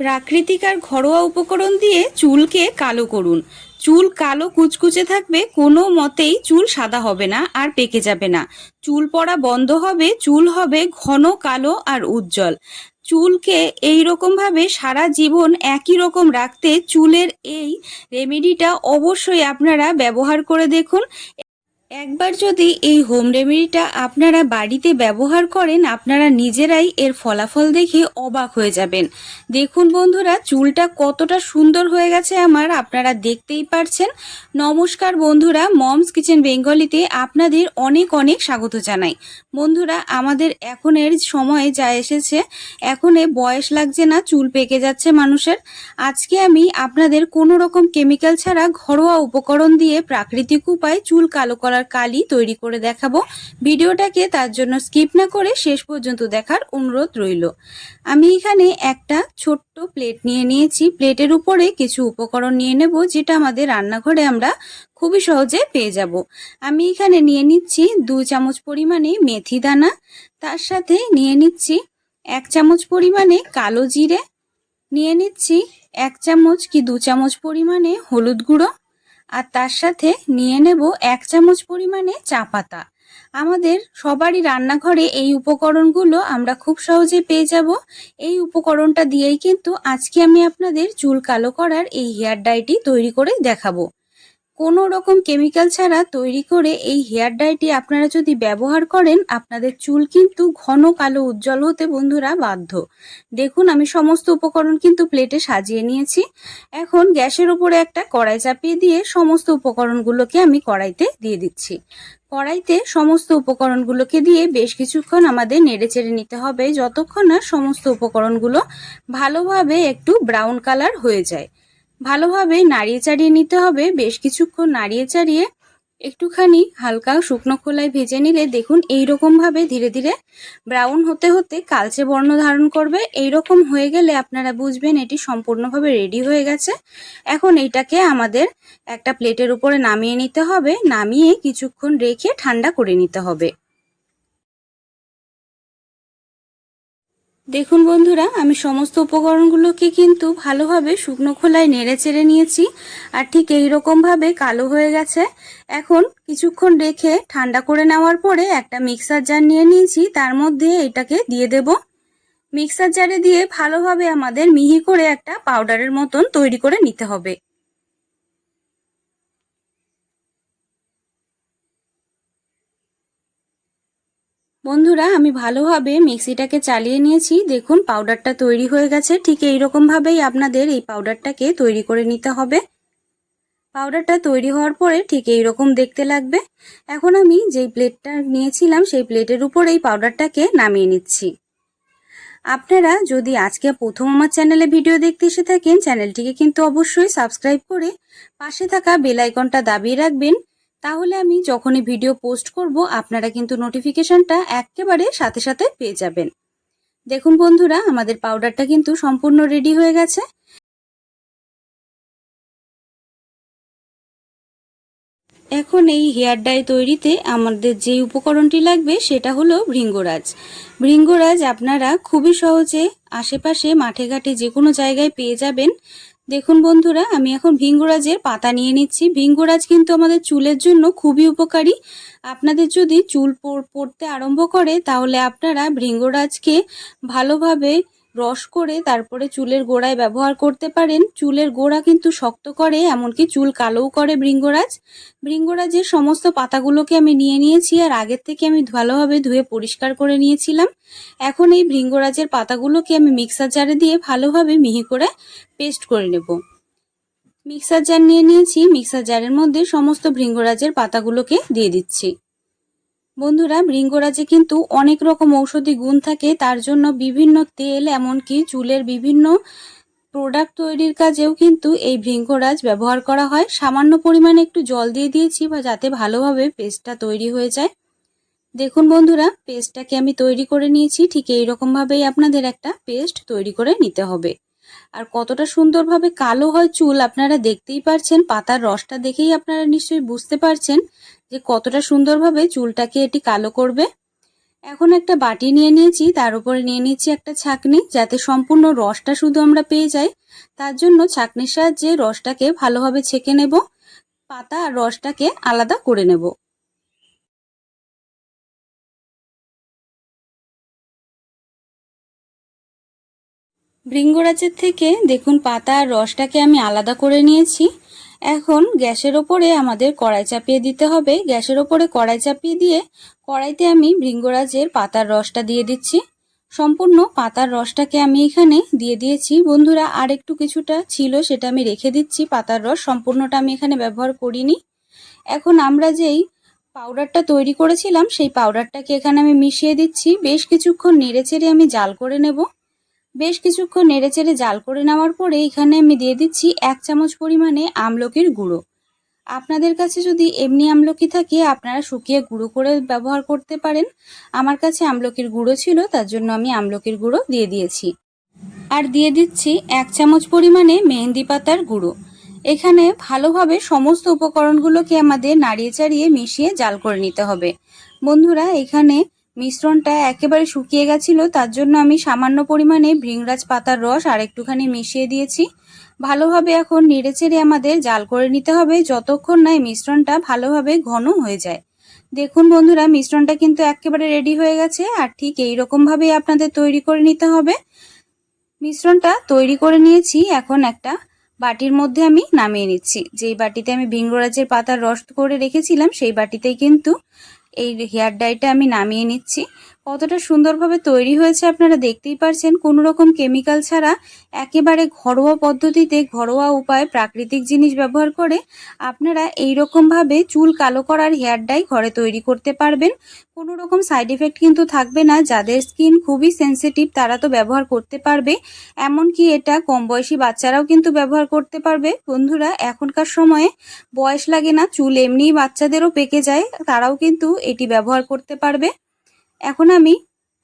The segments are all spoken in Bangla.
প্রাকৃতিক আর ঘরোয়া উপকরণ দিয়ে চুলকে কালো করুন। চুল কালো কুচকুচে থাকবে, কোনো মতেই চুল সাদা হবে না আর পেকে যাবে না। চুল পড়া বন্ধ হবে, চুল হবে ঘন, কালো আর উজ্জ্বল। চুলকে এই ভাবে সারা জীবন একই রকম রাখতে চুলের এই রেমেডিটা অবশ্যই আপনারা ব্যবহার করে দেখুন। একবার যদি এই হোম রেমেডিটা আপনারা বাড়িতে ব্যবহার করেন, আপনারা নিজেরাই এর ফলাফল দেখে অবাক হয়ে যাবেন। দেখুন বন্ধুরা, চুলটা কতটা সুন্দর হয়ে গেছে আমার, আপনারা দেখতেই পারছেন। নমস্কার বন্ধুরা, মমস কিচেন বেঙ্গলিতে আপনাদের অনেক অনেক স্বাগত জানাই। বন্ধুরা, আমাদের এখনের সময়ে যা এসেছে, এখনে বয়স লাগছে না, চুল পেকে যাচ্ছে মানুষের। আজকে আমি আপনাদের কোনো রকম কেমিক্যাল ছাড়া ঘরোয়া উপকরণ দিয়ে প্রাকৃতিক উপায় চুল কালো করার কালি তৈরি করে দেখাবো। ভিডিওটাকে তার জন্য স্কিপ না করে শেষ পর্যন্ত দেখার অনুরোধ রইল। আমি এখানে একটা ছোট্ট প্লেট নিয়ে নিয়েছি। প্লেটের উপরে কিছু উপকরণ নিয়ে নেব, যেটা আমাদের রান্নাঘরে আমরা খুবই সহজে পেয়ে যাব। আমি এখানে নিয়ে নিচ্ছি দু চামচ পরিমাণে মেথি দানা। তার সাথে নিয়ে নিচ্ছি এক চামচ পরিমাণে কালো জিরে। নিয়ে নিচ্ছি এক চামচ কি দু চামচ পরিমাণে হলুদ গুঁড়ো। আর তার সাথে নিয়ে নেব এক চামচ পরিমাণে চা পাতা। আমাদের সবারই রান্নাঘরে এই উপকরণগুলো আমরা খুব সহজে পেয়ে যাব। এই উপকরণটা দিয়েই কিন্তু আজকে আমি আপনাদের চুল কালো করার এই হেয়ার ডাইটি তৈরি করে দেখাবো। কোনো রকম কেমিক্যাল ছাড়া তৈরি করে এই হেয়ার ডাইটি আপনারা যদি ব্যবহার করেন, আপনাদের চুল কিন্তু ঘন কালো উজ্জ্বল হতে বন্ধুরা বাধ্য। দেখুন, আমি সমস্ত উপকরণ কিন্তু প্লেটে সাজিয়ে নিয়েছি। এখন গ্যাসের উপরে একটা কড়াই চাপিয়ে দিয়ে সমস্ত উপকরণগুলোকে আমি কড়াইতে দিয়ে দিচ্ছি। কড়াইতে সমস্ত উপকরণগুলোকে দিয়ে বেশ কিছুক্ষণ আমাদের নেড়ে চেড়ে নিতে হবে, যতক্ষণ না সমস্ত উপকরণগুলো ভালোভাবে একটু ব্রাউন কালার হয়ে যায়। ভালোভাবে নাড়িয়ে চাড়িয়ে নিতে হবে। বেশ কিছুক্ষণ নাড়িয়ে চাড়িয়ে একটুখানি হালকা শুকনো খোলায় ভেজে নিলে দেখুন এই ভাবে ধীরে ধীরে ব্রাউন হতে হতে কালচে বর্ণ ধারণ করবে। এই রকম হয়ে গেলে আপনারা বুঝবেন এটি সম্পূর্ণভাবে রেডি হয়ে গেছে। এখন এইটাকে আমাদের একটা প্লেটের উপরে নামিয়ে নিতে হবে। নামিয়ে কিছুক্ষণ রেখে ঠান্ডা করে নিতে হবে। দেখুন বন্ধুরা, আমি সমস্ত উপকরণগুলোকে কিন্তু ভালোভাবে শুকনো খোলায় নেড়ে চেড়ে নিয়েছি, আর ঠিক এই ভাবে কালো হয়ে গেছে। এখন কিছুক্ষণ রেখে ঠান্ডা করে নেওয়ার পরে একটা মিক্সার জার নিয়ে নিয়েছি, তার মধ্যে এটাকে দিয়ে দেব। মিক্সার জারে দিয়ে ভালোভাবে আমাদের মিহি করে একটা পাউডারের মতন তৈরি করে নিতে হবে। বন্ধুরা, আমি ভালোভাবে মিক্সিটাকে চালিয়ে নিয়েছি। দেখুন, পাউডারটা তৈরি হয়ে গেছে। ঠিক এই ভাবেই আপনাদের এই পাউডারটাকে তৈরি করে নিতে হবে। পাউডারটা তৈরি হওয়ার পরে ঠিক এই রকম দেখতে লাগবে। এখন আমি যেই প্লেটটা নিয়েছিলাম, সেই প্লেটের উপর এই পাউডারটাকে নামিয়ে নিচ্ছি। আপনারা যদি আজকে প্রথম আমার চ্যানেলে ভিডিও দেখতে এসে থাকেন, চ্যানেলটিকে কিন্তু অবশ্যই সাবস্ক্রাইব করে পাশে থাকা বেল আইকনটা দাবিয়ে রাখবেন। তাহলে আমি যখনই ভিডিও পোস্ট করব, আপনারা কিন্তু নোটিফিকেশনটা একেবারে সাথে সাথে পেয়ে যাবেন। দেখুন বন্ধুরা, আমাদের পাউডারটা কিন্তু সম্পূর্ণ রেডি হয়ে গেছে। এখন এই হেয়ার ডাই তৈরিতে আমাদের যে উপকরণটি লাগবে, সেটা হলো ভৃঙ্গরাজ। ভৃঙ্গরাজ আপনারা খুবই সহজে আশেপাশে, মাঠে ঘাটে যে কোনো জায়গায় পেয়ে যাবেন। দেখুন বন্ধুরা, আমি এখন ভিঙ্গরাজের পাতা নিয়ে নিচ্ছি। ভিঙ্গরাজ কিন্তু আমাদের চুলের জন্য খুবই উপকারী। আপনাদের যদি চুল পড়তে আরম্ভ করে, তাহলে আপনারা ভৃঙ্গরাজকে ভালোভাবে রস করে তারপরে চুলের গোড়ায় ব্যবহার করতে পারেন। চুলের গোড়া কিন্তু শক্ত করে, এমনকি চুল কালোও করে ভৃঙ্গরাজ। ভৃঙ্গরাজের সমস্ত পাতাগুলোকে আমি নিয়ে নিয়েছি আর আগের থেকে আমি ভালোভাবে ধুয়ে পরিষ্কার করে নিয়েছিলাম। এখন এই ভৃঙ্গরাজের পাতাগুলোকে আমি মিক্সার জারে দিয়ে ভালোভাবে মিহি করে পেস্ট করে নেব। মিক্সার জার নিয়ে নিয়েছি। মিক্সার জারের মধ্যে সমস্ত ভৃঙ্গরাজের পাতাগুলোকে দিয়ে দিচ্ছি। বন্ধুরা ভৃঙ্গরাজে কিন্তু অনেক রকম ঔষধি গুণ থাকে। তার জন্য বিভিন্ন তেল, এমনকি চুলের বিভিন্ন প্রোডাক্ট তৈরির কাজেও কিন্তু এই ভৃঙ্গরাজ ব্যবহার করা হয়। সামান্য পরিমাণে একটু জল দিয়ে দিয়েছি বা যাতে ভালোভাবে পেস্টটা তৈরি হয়ে যায়। দেখুন বন্ধুরা, পেস্টটাকে আমি তৈরি করে নিয়েছি। ঠিক এইরকমভাবেই আপনাদের একটা পেস্ট তৈরি করে নিতে হবে। আর কতটা সুন্দরভাবে কালো হয় চুল আপনারা দেখতেই পারছেন, পাতার রসটা দেখেই আপনারা নিশ্চয়ই বুঝতে পারছেন যে কতটা সুন্দরভাবে চুলটাকে এটি কালো করবে। এখন একটা বাটি নিয়ে নিয়েছি, তার উপরে নিয়ে নিয়েছি একটা ছাকনি, যাতে সম্পূর্ণ রসটা শুধু আমরা পেয়ে যাই। তার জন্য ছাকনির সাহায্যে রসটাকে ভালোভাবে ছেঁকে নেব, পাতা আর রসটাকে আলাদা করে নেব। ভৃঙ্গরাজের থেকে দেখুন পাতা আর রসটাকে আমি আলাদা করে নিয়েছি। এখন গ্যাসের ওপরে আমাদের কড়াই চাপিয়ে দিতে হবে। গ্যাসের ওপরে কড়াই চাপিয়ে দিয়ে কড়াইতে আমি ভৃঙ্গরাজের পাতার রসটা দিয়ে দিচ্ছি। সম্পূর্ণ পাতার রসটাকে আমি এখানে দিয়ে দিয়েছি। বন্ধুরা আর একটু কিছুটা ছিল, সেটা আমি রেখে দিচ্ছি। পাতার রস সম্পূর্ণটা আমি এখানে ব্যবহার করিনি। এখন আমরা যেই পাউডারটা তৈরি করেছিলাম, সেই পাউডারটাকে এখানে আমি মিশিয়ে দিচ্ছি। বেশ কিছুক্ষণ নেড়ে চেড়ে আমি জাল করে নেব। বেশ কিছুক্ষণ নেড়েচেড়ে জাল করে নেওয়ার পরে এখানে আমি দিয়ে দিচ্ছি এক চামচ পরিমাণে আমলকির গুঁড়ো। আপনাদের কাছে যদি এমনি আমলকি থাকে, আপনারা শুকিয়ে গুঁড়ো করে ব্যবহার করতে পারেন। আমার কাছে আমলকির গুঁড়ো ছিল, তার জন্য আমি আমলকির গুঁড়ো দিয়ে দিয়েছি। আর দিয়ে দিচ্ছি এক চামচ পরিমাণে মেহেন্দি পাতার গুঁড়ো। এখানে ভালোভাবে সমস্ত উপকরণগুলোকে আমাদের নাড়িয়ে চাড়িয়ে মিশিয়ে জাল করে নিতে হবে। বন্ধুরা, এখানে মিশ্রণটা একেবারে শুকিয়ে গেছিল, তার জন্য আমি সামান্য পরিমাণে ভৃংরাজ পাতার রস আর একটুখানি মিশিয়ে দিয়েছি। ভালোভাবে এখন নেড়েচেড়ে আমাদের জাল করে নিতে হবে, যতক্ষণ না এই মিশ্রণটা ভালোভাবে ঘন হয়ে যায়। দেখুন বন্ধুরা, মিশ্রণটা কিন্তু একেবারে রেডি হয়ে গেছে আর ঠিক এই রকমভাবেই আপনাদের তৈরি করে নিতে হবে। মিশ্রণটা তৈরি করে নিয়েছি, এখন একটা বাটির মধ্যে আমি নামিয়ে নিচ্ছি। যেই বাটিতে আমি ভিঙ্গরাজের পাতার রস করে রেখেছিলাম, সেই বাটিতেই কিন্তু এই হেয়ার ডাইটা আমি নামিয়ে নিচ্ছি। কতটা সুন্দরভাবে তৈরি হয়েছে আপনারা দেখতেই পারছেন, কোনো রকম কেমিক্যাল ছাড়া একেবারে ঘরোয়া পদ্ধতিতে, ঘরোয়া উপায়ে প্রাকৃতিক জিনিস ব্যবহার করে আপনারা এই রকমভাবে চুল কালো করার হেয়ার ডাই ঘরে তৈরি করতে পারবেন। কোনো রকম সাইড এফেক্ট কিন্তু থাকবে না, যাদের স্কিন খুবই সেন্সিটিভ তারা তো ব্যবহার করতে পারবে। এমনকি এটা কম বয়সী বাচ্চারাও কিন্তু ব্যবহার করতে পারবে। বন্ধুরা, এখনকার সময়ে বয়স লাগে না, চুল এমনি বাচ্চাদেরও পেকে যায়, তারাও কিন্তু এটি ব্যবহার করতে পারবে। এখন আমি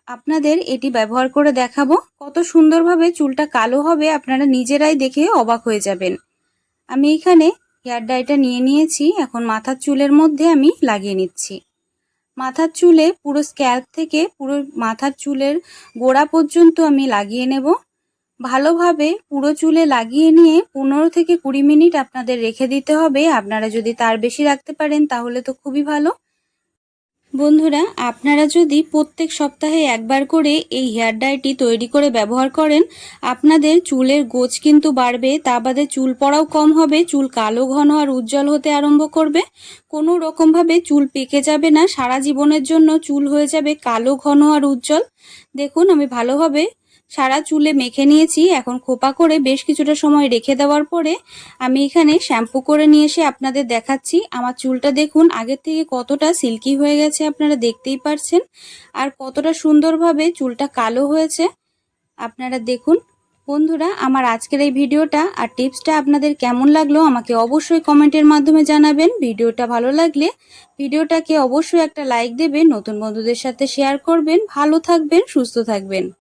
আপনাদের এটি ব্যবহার করে দেখাবো। কত সুন্দরভাবে চুলটা কালো হবে আপনারা নিজেরাই দেখে অবাক হয়ে যাবেন। আমি এখানে হেয়ার ডাইটা নিয়ে নিয়েছি, এখন মাথার চুলের মধ্যে আমি লাগিয়ে নিচ্ছি। মাথার চুলে পুরো স্ক্যাল্প থেকে পুরো মাথার চুলের গোড়া পর্যন্ত আমি লাগিয়ে নেব। ভালোভাবে পুরো চুলে লাগিয়ে নিয়ে পনেরো থেকে কুড়ি মিনিট আপনাদের রেখে দিতে হবে। আপনারা যদি তার বেশি রাখতে পারেন তাহলে তো খুবই ভালো। বন্ধুরা, আপনারা যদি প্রত্যেক সপ্তাহে একবার করে এই হেয়ার ডাইটি তৈরি করে ব্যবহার করেন, আপনাদের চুলের গোছ কিন্তু বাড়বে, তা বাদে চুল পড়াও কম হবে, চুল কালো, ঘন আর উজ্জ্বল হতে আরম্ভ করবে। কোনো রকমভাবে চুল পেকে যাবে না, সারা জীবনের জন্য চুল হয়ে যাবে কালো, ঘন আর উজ্জ্বল। দেখুন, আমি ভালোভাবে সারা চুলে মেখে নিয়েছি, এখন খোপা করে বেশ কিছুটা সময় রেখে দেওয়ার পরে আমি এখানে শ্যাম্পু করে নিয়ে এসে আপনাদের দেখাচ্ছি। আমার চুলটা দেখুন, আগের থেকে কতটা সিল্কি হয়ে গেছে আপনারা দেখতেই পারছেন, আর কতটা সুন্দরভাবে চুলটা কালো হয়েছে আপনারা দেখুন। বন্ধুরা, আমার আজকের এই ভিডিওটা আর টিপসটা আপনাদের কেমন লাগল আমাকে অবশ্যই কমেন্টের মাধ্যমে জানাবেন। ভিডিওটা ভালো লাগলে ভিডিওটাকে অবশ্যই একটা লাইক দেবেন, নতুন বন্ধুদের সাথে শেয়ার করবেন। ভালো থাকবেন, সুস্থ থাকবেন।